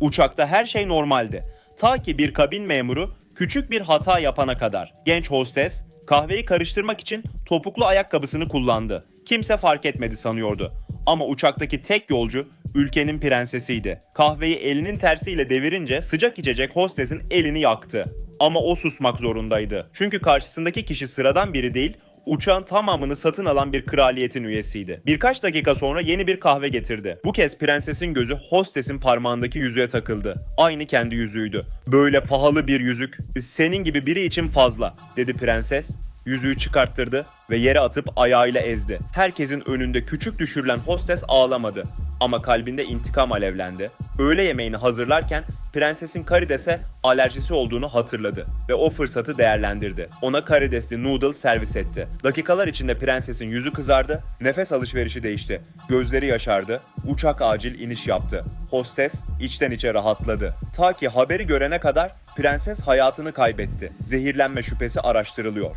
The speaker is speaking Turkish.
Uçakta her şey normaldi. Ta ki bir kabin memuru küçük bir hata yapana kadar. Genç hostes kahveyi karıştırmak için topuklu ayakkabısını kullandı. Kimse fark etmedi sanıyordu. Ama uçaktaki tek yolcu ülkenin prensesiydi. Kahveyi elinin tersiyle devirince sıcak içecek hostesin elini yaktı. Ama o susmak zorundaydı. Çünkü karşısındaki kişi sıradan biri değil, uçağın tamamını satın alan bir kraliyetin üyesiydi. Birkaç dakika sonra yeni bir kahve getirdi. Bu kez prensesin gözü hostesin parmağındaki yüzüğe takıldı. Aynı kendi yüzüğüydü. Böyle pahalı bir yüzük senin gibi biri için fazla dedi prenses. Yüzüğü çıkarttırdı ve yere atıp ayağıyla ezdi. Herkesin önünde küçük düşürülen hostes ağlamadı. Ama kalbinde intikam alevlendi. Öğle yemeğini hazırlarken prensesin karidese alerjisi olduğunu hatırladı ve o fırsatı değerlendirdi. Ona karidesli noodle servis etti. Dakikalar içinde prensesin yüzü kızardı, nefes alışverişi değişti. Gözleri yaşardı, uçak acil iniş yaptı. Hostes içten içe rahatladı. Ta ki haberi görene kadar prenses hayatını kaybetti. Zehirlenme şüphesi araştırılıyor.